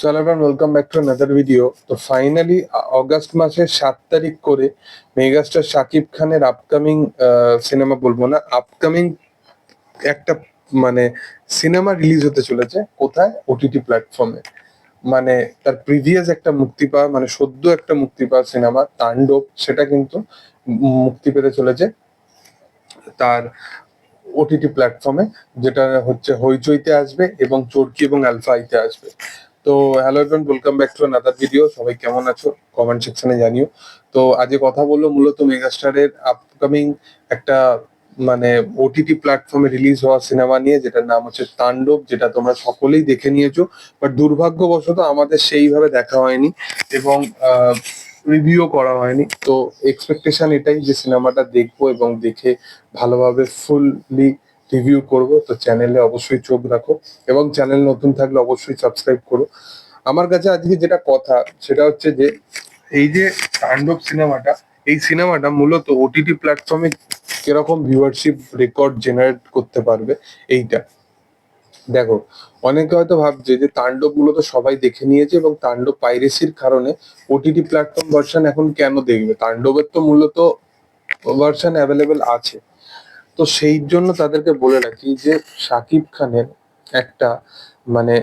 Welcome back to another video তো finally August মাসের সাত তারিখ করে মেগাস্টার শাকিব খানের আপকামিং সিনেমা বলব না আপকামিং একটা মানে সিনেমা রিলিজ হতে চলেছে কোথায়? ওটিটি প্ল্যাটফর্মে মানে তার প্রিভিয়াস একটা মুক্তি পাওয়া মানে সদ্য একটা মুক্তি পাওয়া সিনেমা তাণ্ডব, সেটা কিন্তু মুক্তি পেতে চলেছে তার ওটিটি প্ল্যাটফর্মে যেটা হচ্ছে হইচইতে আসবে এবং চরকি এবং আলফাইতে আসবে। তো hello everyone welcome back to another video সবাই কেমন আছো? কমেন্ট সেকশনে জানিও। তো আজকে কথা বলল মূলত মেগাস্টারের আপকামিং একটা মানে ওটিটি প্ল্যাটফর্মে রিলিজ হওয়া সিনেমা নিয়ে, যেটার নাম হচ্ছে তাণ্ডব, যেটা তোমরা সকলেই দেখে নিয়েছো। বাট দুর্ভাগ্যবশত আমাদের সেইভাবে দেখা হয়নি এবং রিভিউ করা হয়নি। তো এক্সপেকটেশন এটাই যে সিনেমাটা দেখব এবং দেখে ভালোভাবে ফুললি রিভিউ করব, তো চ্যানেলে অবশ্যই চোখ রাখো এবং চ্যানেল নতুন থাকলে অবশ্যই সাবস্ক্রাইব করো। আমার কাছে আজকে যেটা কথা, সেটা হচ্ছে যে, এই যে তাণ্ডব সিনেমাটা, এই সিনেমাটা মূলত ওটিটি প্ল্যাটফর্মে কীরকম ভিউয়ারশিপ রেকর্ড জেনারেট করতে পারবে এইটা। দেখো, অনেকে হয়তো ভাবছে যে তাণ্ডব মূলত সবাই দেখে নিয়েছে এবং তাণ্ডব পাইরেসির কারণে ওটিটি প্ল্যাটফর্ম ভার্সন এখন কেন দেখবে? তাণ্ডবের তো মূলত ভার্সন অ্যাভেলেবেল আছে। তো সেই জন্য তাদেরকে বলে রাখি যে শাকিব খানের একটা মানে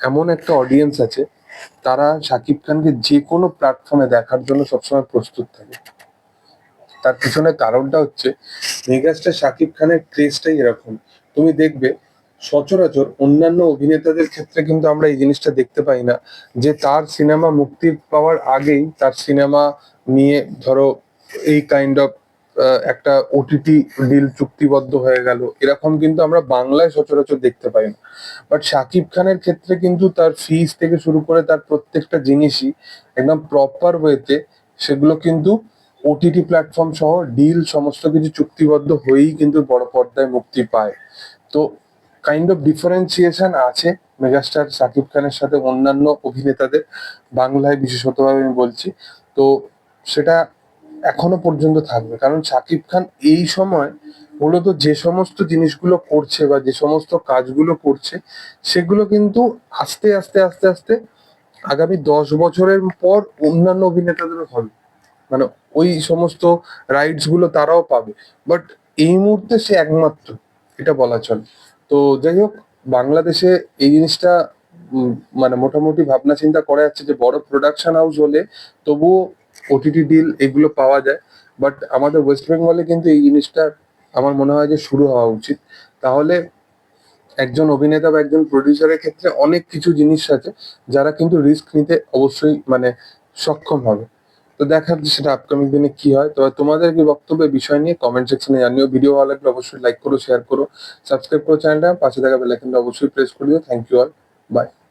এমন একটা অডিয়েন্স আছে, তারা শাকিব খানকে যে কোনো প্ল্যাটফর্মে দেখার জন্য সবসময় প্রস্তুত থাকে। তার পিছনে কারণটা হচ্ছে, মেগাস্টার শাকিব খানের ক্রেজটাই এরকম। তুমি দেখবে সচরাচর অন্যান্য অভিনেতাদের ক্ষেত্রে কিন্তু আমরা এই জিনিসটা দেখতে পাই না, যে তার সিনেমা মুক্তি পাওয়ার আগেই তার সিনেমা নিয়ে ধরো এই কাইন্ড অফ একটা ওটিটি ডিল চুক্তিবদ্ধ হয়ে গেল। এরকম কিন্তু আমরা বাংলায় সচরাচর দেখতে পাই না। বাট শাকিব খানের ক্ষেত্রে কিন্তু তার ফিস থেকে শুরু করে তার প্রত্যেকটা জিনিসই একদম প্রপার ওয়েতে সেগুলো কিন্তু ওটিটি প্ল্যাটফর্ম সহ ডিল সমস্ত কিছু চুক্তিবদ্ধ হয়েই কিন্তু বড় পর্দায় মুক্তি পায়। তো কাইন্ড অফ ডিফারেন্সিয়েশন আছে মেগাস্টার শাকিব খানের সাথে অন্যান্য অভিনেতাদের। বাংলায় বিশেষতভাবে আমি বলছি। তো সেটা এখনও পর্যন্ত থাকবে। কারণ শাকিব খান এই সময় মূলত যে সমস্ত জিনিসগুলো করছে বা যে সমস্ত কাজগুলো করছে, সেগুলো কিন্তু আস্তে আস্তে আস্তে আস্তে আগামী দশ বছরের পর অন্যান্য অভিনেতাদেরও হবে। মানে ওই সমস্ত রাইটসগুলো তারাও পাবে। বাট এই মুহূর্তে সে একমাত্র, এটা বলা চলে। তো যাই হোক, বাংলাদেশে এই জিনিসটা মানে মোটামুটি ভাবনা চিন্তা করা যাচ্ছে যে বড় প্রোডাকশন হাউস হলে তবুও ওটিটি ডিল এগুলো পাওয়া যায় বাট আমাদের ওয়েস্ট বেঙ্গলে কিন্তু এই জিনিসটা আমার মনে হয় যে শুরু হওয়া উচিত। তাহলে একজন অভিনেতা বা একজন প্রডিউসারের ক্ষেত্রে অনেক কিছু জিনিস আছে যারা কিন্তু রিস্ক নিতে অবশ্যই মানে সক্ষম হবে। তো দেখার যে সেটা আপকামিং দিনে কি হয়। তো তোমাদের কি বক্তব্য বিষয় নিয়ে কমেন্ট সেকশনে জানিও। ভিডিও ভালো লাগলে অবশ্যই লাইক করো শেয়ার করো সাবস্ক্রাইব করো চ্যানেলটা পাশে থাকা বেল আইকনটা অবশ্যই প্রেস করে দিও। Thank you all by